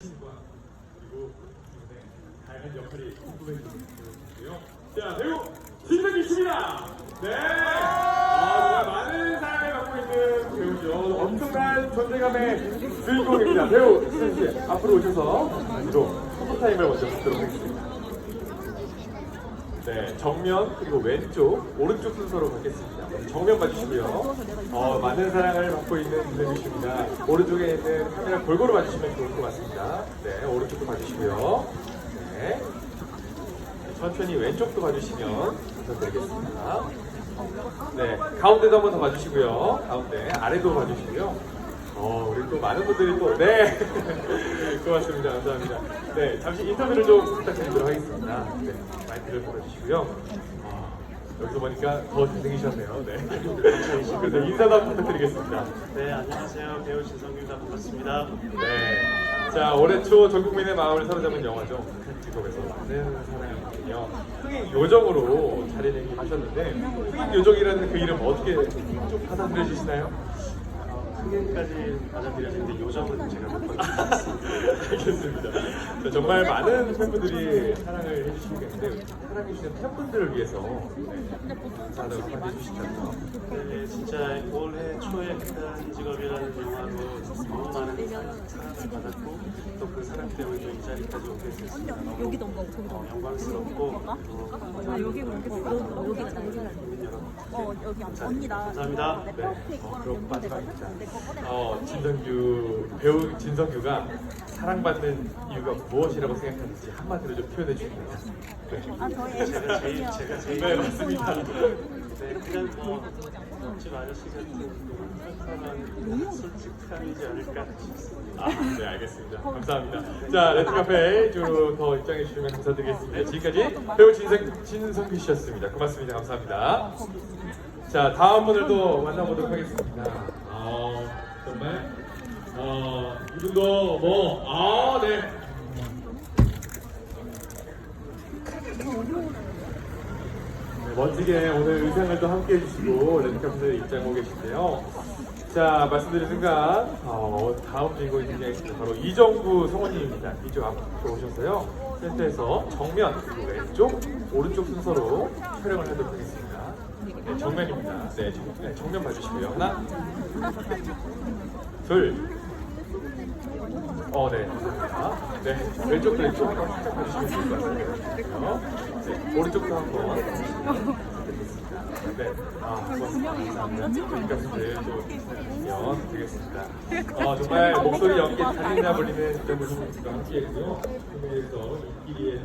그리고 네, 다양한 역할이 궁금해지고요. 자 배우 신명기 씨입니다. 네. 아, 정말 많은 사랑을 받고 있는 배우죠. 엄청난 존재감의 주인공입니다. 배우 신명기 씨 앞으로 오셔서 뒤로 포토타임을 먼저 갖도록 하겠습니다. 네, 정면 그리고 왼쪽, 오른쪽 순서로 가겠습니다. 정면 봐주시고요. 어, 많은 사랑을 받고 있는 분들이십니다. 오른쪽에 있는 카메라 골고루 봐주시면 좋을 것 같습니다. 네, 오른쪽도 봐주시고요. 네. 천천히 왼쪽도 봐주시면 감사드리겠습니다. 네, 가운데도 한번 더 봐주시고요. 가운데, 아래도 봐주시고요. 어, 우리 또 많은 분들이 또, 네. 고맙습니다. 감사합니다. 네, 잠시 인터뷰를 좀 부탁드리도록 하겠습니다. 네, 마이크를 보내주시고요. 어, 여기서 보니까 더 잘생기셨네요. 네. 그래서 인사도 한번 부탁드리겠습니다. 네, 안녕하세요. 배우 진성규입니다. 반갑습니다. 네. 자, 올해 초 전 국민의 마음을 사로잡은 영화죠. 큰 직업에서 많은 사랑이군요. 흑인 요정으로 자리매김하셨는데 흑인 요정이라는 그 이름 어떻게 좀 받아들여 주시나요? 크게까지 받아들여지는데 요정은 제가 못. 알겠습니다. 자, 정말 많은 팬분들이 사랑을 해주시겠는데 사랑해주시는 팬분들을 위해서 한번 해주시죠. 네, 진짜 올해 초에 극단 직업이라는 영화로 너무 많은 사랑을 받았고 또 그 사랑 때문에 또 이 자리까지 오게 됐습니다. 온 거고 저기도 어, 영광스럽고 또아 여기 그렇게 여기 여기가 국민 여러분 어 여기 언니다 감사합니다. 내 네. 퍼펙트 어, 거랑 그럼 연결돼서 마지막입니다. 내거 꺼내 어, 진성규 배우 진성규가 사랑받는 이유가 무엇이라고 생각하는지 한마디로 좀 표현해 주시면 네. 아 저희 제가 제일 제가 제일 네, 맞습니다. 네, 그냥 뭐 옆집 아저씨 같은 솔직함이지 않을까 싶습니다. 아, 네, 알겠습니다. 감사합니다. 자, 레트카페 좀더 입장해 주시면 감사드리겠습니다. 지금까지 배우 진성, 진성규 씨였습니다. 고맙습니다. 감사합니다. 자, 다음 분을 또 만나보도록 하겠습니다. 어, 정말, 어, 이분도 뭐, 아, 네. 네, 멋지게 오늘 의상을 또 함께 해주시고 레드카펫에 입장하고 계신데요. 자, 말씀드린 순간 어, 다음 주인공이 등장했습니다. 바로 이정구 성우님입니다. 이쪽 앞으로 오셔서요. 센터에서 정면, 그리고 왼쪽, 오른쪽 순서로 촬영을 하도록 하겠습니다. 네, 정면입니다. 네, 정, 네, 정면 봐주시고요. 하나, 둘, 어, 네. 네. 왼쪽도 왼쪽 한번 살짝 봐주시면 좋을 것 같아요. 네. 오른쪽도 한 번. 네. 아, 고맙습니다. 감사합니다. 여기까지 좀 되겠습니다. 어, 정말 목소리 연기 달인나 버리는 점을 함께 했고요. 그래서 이 길이에